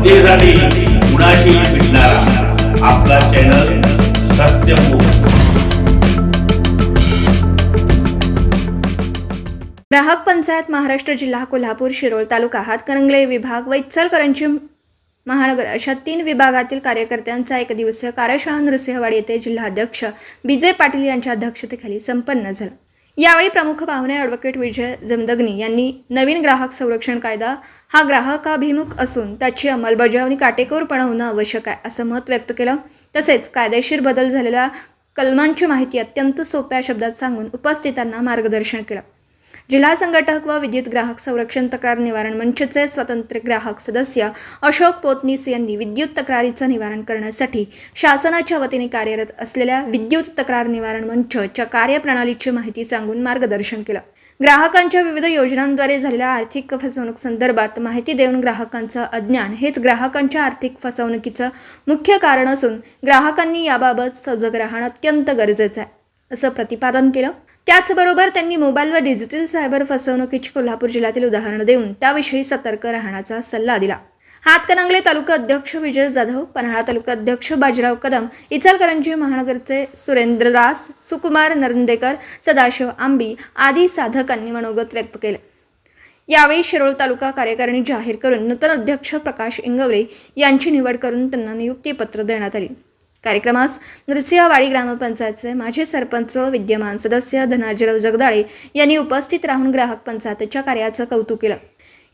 जनतेसाठी कुणाशी भेटणारा आपला चॅनल सत्यमुख ग्राहक पंचायत महाराष्ट्र जिल्हा कोल्हापूर शिरोळ तालुका हातकणंगले विभाग व इचलकरंजी महानगर अशा तीन विभागातील कार्यकर्त्यांचा एक दिवसीय कार्यशाळा नृसिंहवाडी येथे जिल्हाध्यक्ष विजय पाटील यांच्या अध्यक्षतेखाली संपन्न झाला. यावेळी प्रमुख पाहुणे ॲडव्होकेट विजय जमदग्नी यांनी नवीन ग्राहक संरक्षण कायदा हा ग्राहकाभिमुख असून त्याची अंमलबजावणी काटेकोरपणे होणं आवश्यक आहे असं मत व्यक्त केलं. तसेच कायदेशीर बदल झालेल्या कलमांची माहिती अत्यंत सोप्या शब्दात सांगून उपस्थितांना मार्गदर्शन केलं. जिल्हा संघटक व विद्युत ग्राहक संरक्षण तक्रार निवारण मंचचे स्वतंत्र ग्राहक सदस्य अशोक पोतनीस यांनी विद्युत तक्रारीचं निवारण करण्यासाठी शासनाच्या वतीने कार्यरत असलेल्या विद्युत तक्रार निवारण मंचच्या कार्यप्रणालीची माहिती सांगून मार्गदर्शन केलं. ग्राहकांच्या विविध योजनांद्वारे झालेल्या आर्थिक फसवणूक संदर्भात माहिती देऊन ग्राहकांचं अज्ञान हेच ग्राहकांच्या आर्थिक फसवणुकीचं मुख्य कारण असून ग्राहकांनी याबाबत सजग राहणं अत्यंत गरजेचं आहे. असं प्रतिपादन केलं. त्याचबरोबर त्यांनी मोबाईल व डिजिटल सायबर फसवणुकीची कोल्हापूर जिल्ह्यातील उदाहरणं देऊन त्याविषयी सतर्क राहण्याचा सल्ला दिला. हातकणंगले तालुका अध्यक्ष विजय जाधव पन्हाळा तालुका अध्यक्ष बाजीराव कदम इचलकरंजी महानगरचे सुरेंद्रदास सुकुमार नरंदेकर सदाशिव आंबी आदी साधकांनी मनोगत व्यक्त केले. यावेळी शिरोळ तालुका कार्यकारिणी जाहीर करून नूतन अध्यक्ष प्रकाश इंगवले यांची निवड करून त्यांना नियुक्तीपत्र देण्यात आली. कार्यक्रमास नृसिंहवाडी ग्रामपंचायतचे माजी सरपंच विद्यमान सदस्य धनाजीराव जगदाळे यांनी उपस्थित राहून ग्राहक पंचायतच्या कार्याचं कौतुक केलं.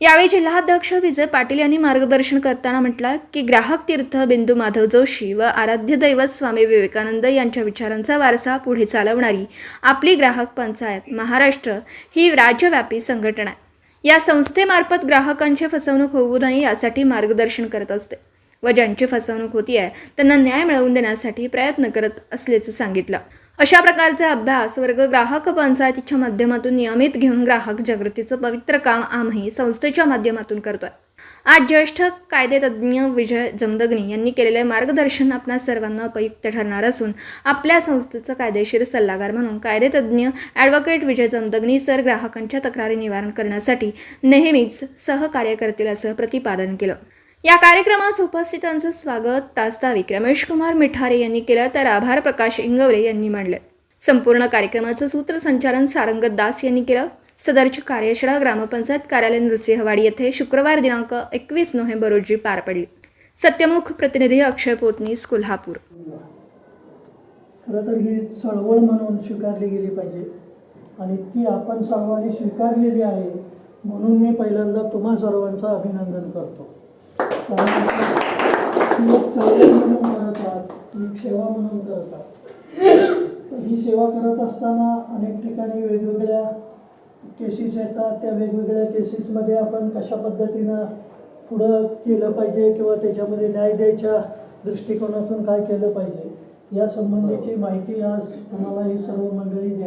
यावेळी जिल्हाध्यक्ष विजय पाटील यांनी मार्गदर्शन करताना म्हटलं की ग्राहक तीर्थ बिंदू माधव जोशी व आराध्य दैवत स्वामी विवेकानंद यांच्या विचारांचा वारसा पुढे चालवणारी आपली ग्राहक पंचायत महाराष्ट्र ही राज्यव्यापी संघटना आहे. या संस्थेमार्फत ग्राहकांची फसवणूक होऊ नये यासाठी मार्गदर्शन करत असते. व ज्यांची फसवणूक होती आहे त्यांना न्याय मिळवून देण्यासाठी प्रयत्न करत असल्याचं सांगितलं. अशा प्रकारचे अभ्यास वर्ग ग्राहक पंचायतीच्या माध्यमातून नियमित घेऊन ग्राहक जागृतीचं पवित्र काम आम्ही संस्थेच्या माध्यमातून करतोय. आज ज्येष्ठ कायदेतज्ञ विजय जमदग्नी यांनी केलेले मार्गदर्शन आपल्या सर्वांना उपयुक्त ठरणार असून आपल्या संस्थेचं कायदेशीर सल्लागार म्हणून कायदेतज्ञ ॲडव्होकेट विजय जमदग्नी सर ग्राहकांच्या तक्रारी निवारण करण्यासाठी नेहमीच सहकार्य करतील असं प्रतिपादन केलं. या कार्यक्रमास उपस्थितांचं स्वागत प्रास्ताविक रमेश कुमार मिठारे यांनी केलं तर आभार प्रकाश इंगवरे यांनी मांडले. संपूर्ण कार्यक्रमाचं सूत्रसंचालन सारंगत दास यांनी केलं. सदरची कार्यशाळा ग्रामपंचायत कार्यालय नृसिंहवाडी येथे शुक्रवार दिनांक एकवीस नोव्हेंबर रोजी पार पडली. सत्यमुख प्रतिनिधी अक्षय पोतनीस कोल्हापूर. खरं तर ही चळवळ म्हणून स्वीकारली गेली पाहिजे. आणि ती आपण सर्वांनी स्वीकारलेली आहे म्हणून मी पहिल्यांदा तुम्हा सर्वांचं अभिनंदन करतो. लोक ती म्हणून करत एक सेवा म्हणून करतात ही सेवा करत असताना अनेक ठिकाणी वेगवेगळ्या केसेस येतात त्या वेगवेगळ्या केसेसमध्ये आपण कशा पद्धतीनं पुढं केलं पाहिजे किंवा त्याच्यामध्ये न्याय द्यायच्या दृष्टिकोनातून काय केलं पाहिजे या संबंधीची माहिती आज तुम्हाला ही सर्व मंडळी द्या.